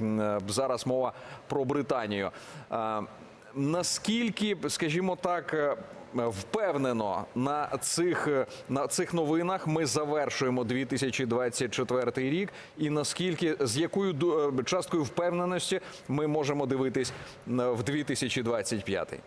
м, зараз мова про Британію. Е, Наскільки, скажімо так, е, впевнено на цих е, на цих новинах ми завершуємо 2024 рік, і наскільки з якою е, часткою впевненості ми можемо дивитись в 2025?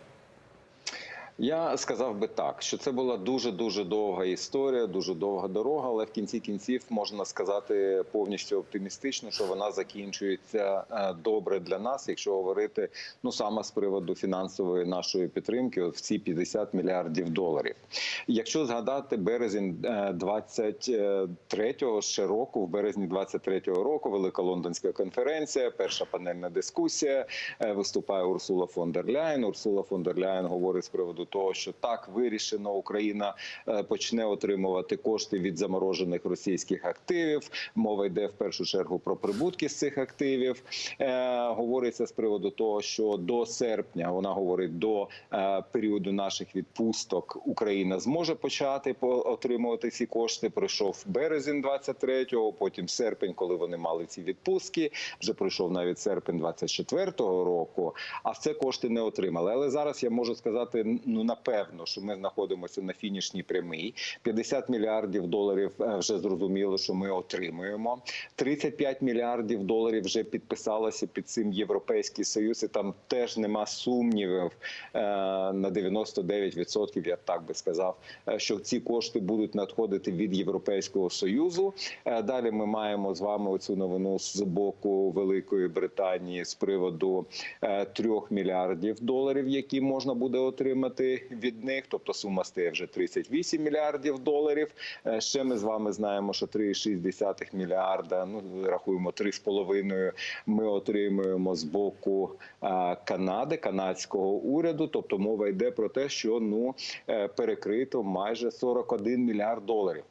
Я сказав би так, що це була дуже дуже довга історія, дуже довга дорога, але в кінці кінців можна сказати повністю оптимістично, що вона закінчується е, добре для нас, якщо говорити ну саме з приводу фінансової нашої підтримки, в ці 50 мільярдів доларів. Якщо згадати березень е, 23-го ще року, в березні 23-го року, велика лондонська конференція, перша панельна дискусія, е, виступає Урсула фон дер Ляйн. Урсула фон дер Ляйн говорить з приводу того, що так вирішено, Україна е, почне отримувати кошти від заморожених російських активів. Мова йде в першу чергу про прибутки з цих активів. Е, Говориться з приводу того, що до серпня вона говорить до е, періоду наших відпусток Україна зможе почати по- отримувати ці кошти. Пройшов березень 23-го, потім серпень, коли вони мали ці відпустки. Вже пройшов навіть серпень 24-го року. А це кошти не отримали. Але зараз я можу сказати ну напевно, що ми знаходимося на фінішній прямій. 50 мільярдів доларів е, вже зрозуміло, що ми отримуємо. 35 мільярдів доларів вже підписалося під цим європейський союз. І там теж нема сумнівів е, на 99%, я так би сказав, е, що ці кошти будуть надходити від Європейського союзу. Далі ми маємо з вами оцю новину з боку Великої Британії з приводу е, 3 мільярдів доларів, які можна буде отримати від них. Тобто сума стає вже 38 мільярдів доларів. Е, Ще ми з вами знаємо, що 3,6 мільярда. Ну рахуємо 3,5 Ми отримуємо з боку е, Канади, канадського уряду. Тобто мова йде про те, що ну е, перекрито майже 41 мільярд доларів.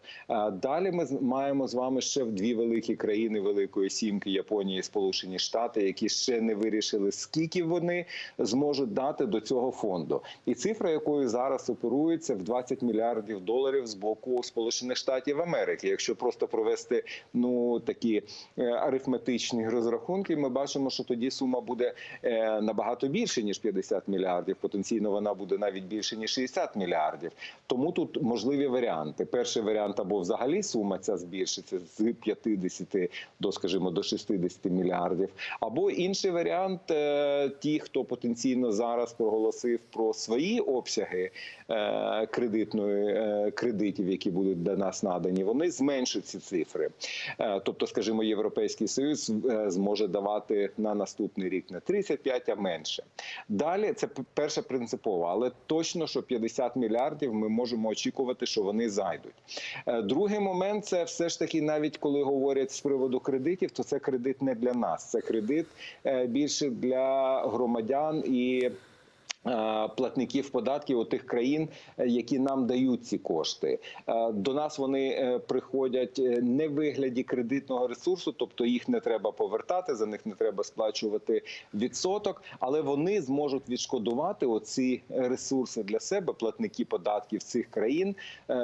Далі ми маємо з вами ще в дві великі країни Великої Сімки Японії і Сполучені Штати, які ще не вирішили, скільки вони зможуть дати до цього фонду. І цифра, якою зараз оперується, в 20 мільярдів доларів з боку Сполучених Штатів Америки. Якщо просто провести ну такі е, арифметичні розрахунки, ми бачимо, що тоді сума буде е, набагато більше ніж 50 мільярдів. Потенційно вона буде навіть більше ніж 60 мільярдів. Тому тут можливі варіанти. Перший варіант або взагалі сума ця збільшиться з 50 до, скажімо, до 60 мільярдів, або інший варіант, е, ті, хто потенційно зараз проголосив про свої обсяги е, кредитної е, кредитів, які будуть для нас надані, вони зменшать ці цифри. Е, Тобто, скажімо, Європейський Союз зможе давати на наступний рік не 35, а менше. Далі це п- перше принципово, але точно, що 50 мільярдів ми можемо очікувати, що вони зайдуть. Другий момент це все ж таки, навіть коли говорять з приводу кредитів, то це кредит не для нас, це кредит більше для громадян і. Е, Платників податків у тих країн, е, які нам дають ці кошти, Е, до нас вони приходять не в вигляді кредитного ресурсу, тобто їх не треба повертати, за них не треба сплачувати відсоток, але вони зможуть відшкодувати оці ресурси для себе, платники податків цих країн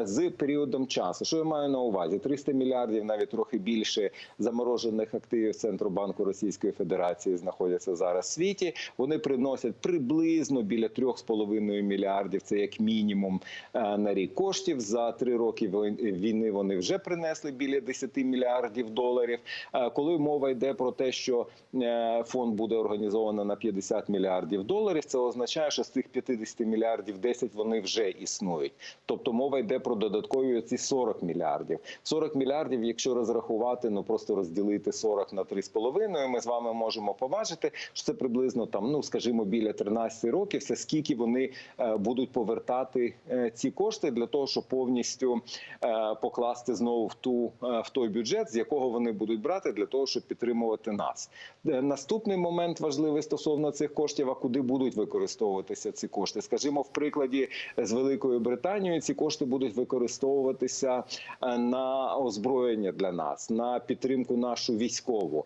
з періодом часу. Що я маю на увазі? 300 мільярдів, навіть трохи більше заморожених активів Центробанку Російської Федерації знаходяться зараз в світі. Вони приносять приблизно біля 3,5 мільярдів. Це як мінімум е, на рік коштів. За три роки війни вони вже принесли біля 10 мільярдів доларів. Е, Коли мова йде про те, що е, фонд буде організовано на 50 мільярдів доларів, це означає, що з цих 50 мільярдів 10 вони вже існують. Тобто мова йде про додаткові ці 40 мільярдів. 40 мільярдів, якщо розрахувати, ну просто розділити 40 на 3,5, ми з вами можемо побачити, що це приблизно там, ну скажімо, біля 13 років. Це скільки вони е, будуть повертати е, ці кошти для того, щоб повністю е, покласти знову в ту в той бюджет, з якого вони будуть брати для того, щоб підтримувати нас. Наступний момент важливий стосовно цих коштів, а куди будуть використовуватися ці кошти. Скажімо, в прикладі з Великою Британією ці кошти будуть використовуватися на озброєння для нас, на підтримку нашу військову.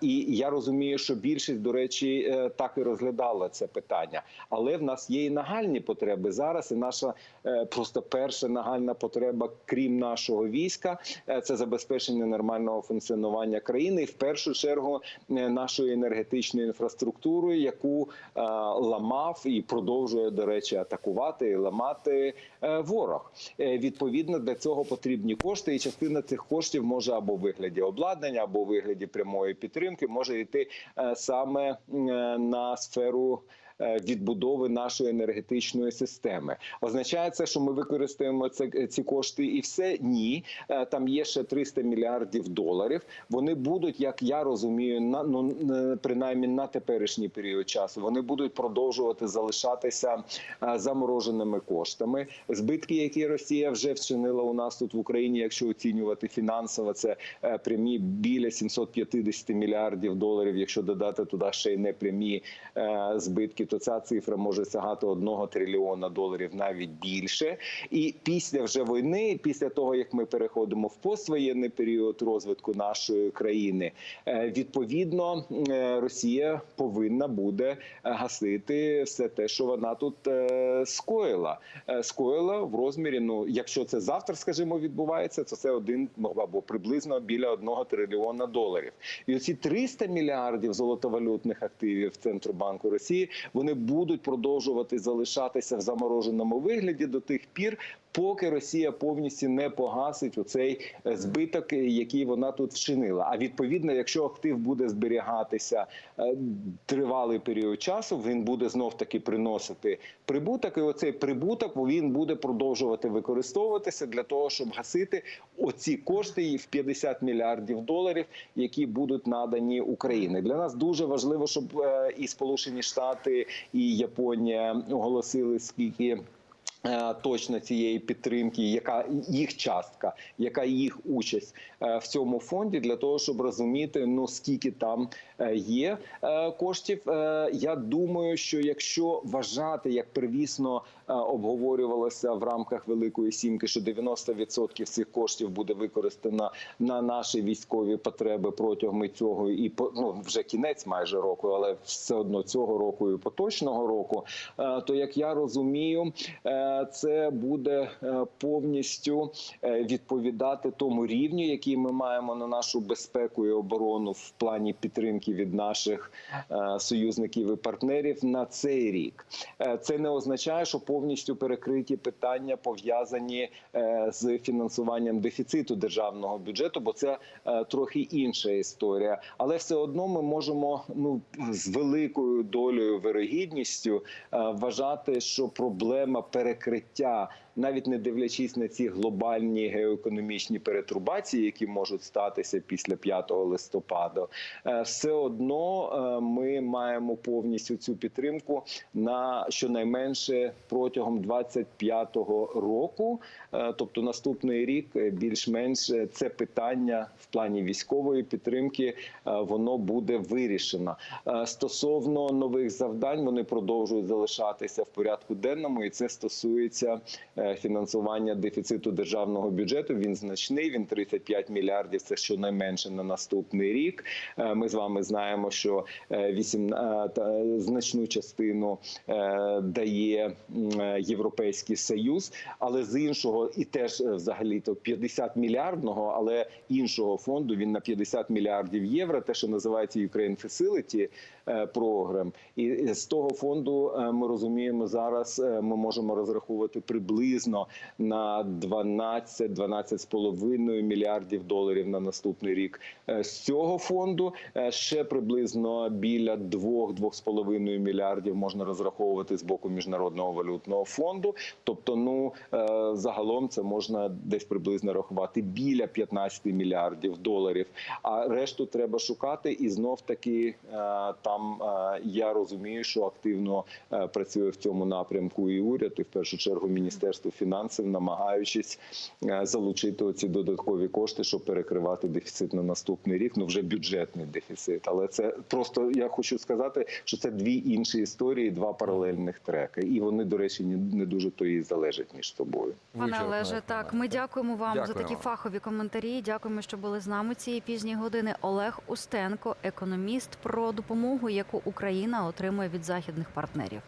І я розумію, що більшість, до речі, так і розглядала це питання. Але в нас є і нагальні потреби зараз. І наша е, просто перша нагальна потреба, крім нашого війська, е, це забезпечення нормального функціонування країни, і в першу чергу е, нашої енергетичної інфраструктури, яку ламав і продовжує до речі атакувати і ламати ворог. Відповідно, для цього потрібні кошти, і частина цих коштів може або у вигляді обладнання, або у вигляді прямої підтримки, може йти саме на сферу. Е, Відбудови нашої енергетичної системи означає це, що ми використаємо це ці кошти, і все ні. Е, Там є ще 300 мільярдів доларів. Вони будуть, як я розумію, на ну е, принаймні на теперішній період часу. Вони будуть продовжувати залишатися е, замороженими коштами. Збитки, які Росія вже вчинила у нас тут в Україні, якщо оцінювати фінансово, це е, прямі біля 750 мільярдів доларів. Якщо додати туди ще й непрямі е, збитки, то ця цифра може сягати 1 трильйона доларів навіть більше. І після вже війни, після того як ми переходимо в поствоєнний період розвитку нашої країни, е, відповідно е, Росія повинна буде гасити все те, що вона тут е, скоїла. Е, Скоїла в розмірі. Ну, якщо це завтра, скажімо, відбувається, то це один ну, або приблизно біля одного трильйона доларів. І оці 300 мільярдів золотовалютних активів Центробанку Росії вони будуть продовжувати залишатися в замороженому вигляді до тих пір, поки Росія повністю не погасить оцей е, збиток, е, який вона тут вчинила. А відповідно, якщо актив буде зберігатися е, тривалий період часу, він буде знов таки приносити прибуток. І оцей прибуток він буде продовжувати використовуватися для того, щоб гасити оці кошти в 50 мільярдів доларів, які будуть надані Україні. Для нас дуже важливо, щоб і Сполучені Штати, і Японія оголосили скільки. Е, Точно цієї підтримки, яка їх частка, яка їх участь е, в цьому фонді, для того, щоб розуміти, ну скільки там е, є коштів. Я думаю, що якщо вважати, як первісно е, обговорювалося в рамках Великої сімки, що 90% цих коштів буде використано на наші військові потреби протягом цього і ну, вже кінець майже року, але все одно цього року і поточного року. То як я розумію, це буде е, повністю е, відповідати тому рівню, який ми маємо на нашу безпеку і оборону в плані підтримки від наших е, союзників і партнерів на цей рік. Це не означає, що повністю перекриті питання пов'язані з фінансуванням дефіциту державного бюджету, бо це трохи інша історія. Але все одно ми можемо ну з великою долею вирогідністю вважати, що проблема перекриття, закриття навіть не дивлячись на ці глобальні геоекономічні перетрубації, які можуть статися після 5 листопада, е, все одно е, ми маємо повністю цю підтримку на щонайменше протягом 25-го року. Е, Тобто наступний рік більш-менш це питання в плані військової підтримки воно буде вирішено. Стосовно нових завдань, вони продовжують залишатися в порядку денному, і це стосується фінансування дефіциту державного бюджету. Він значний. Він 35 мільярдів. Це щонайменше на наступний рік. Е, Ми з вами знаємо, що е, вісім е, та- значну частину е, дає е, Європейський Союз, але з іншого і теж е, взагалі то 50 мільярдного, але іншого фонду він на 50 мільярдів євро. Те, що називається Ukraine Facility е, Program. І з того фонду е, ми розуміємо зараз. е, Ми можемо розраховувати приблизно на 12-12,5 мільярдів доларів на наступний рік. Е, З цього фонду е, ще приблизно біля 2-2,5 мільярдів можна розраховувати з боку міжнародного валютного фонду. Тобто, ну е, загалом це можна десь приблизно рахувати біля 15 мільярдів доларів. А решту треба шукати, і знов таки там я розумію, що активно працює в цьому напрямку і уряд, і в першу чергу міністерство фінансів, намагаючись е, залучити оці додаткові кошти, щоб перекривати дефіцит на наступний рік. Ну вже бюджетний дефіцит. Але це просто я хочу сказати, що це дві інші історії, два паралельних треки, і вони, до речі, не не дуже то і залежать між собою. Пане Олеже, так ми дякуємо вам за такі фахові коментарі. Дякуємо, що були з нами цієї пізні години. Олег Устенко, економіст, про допомогу, яку Україна отримує від західних партнерів.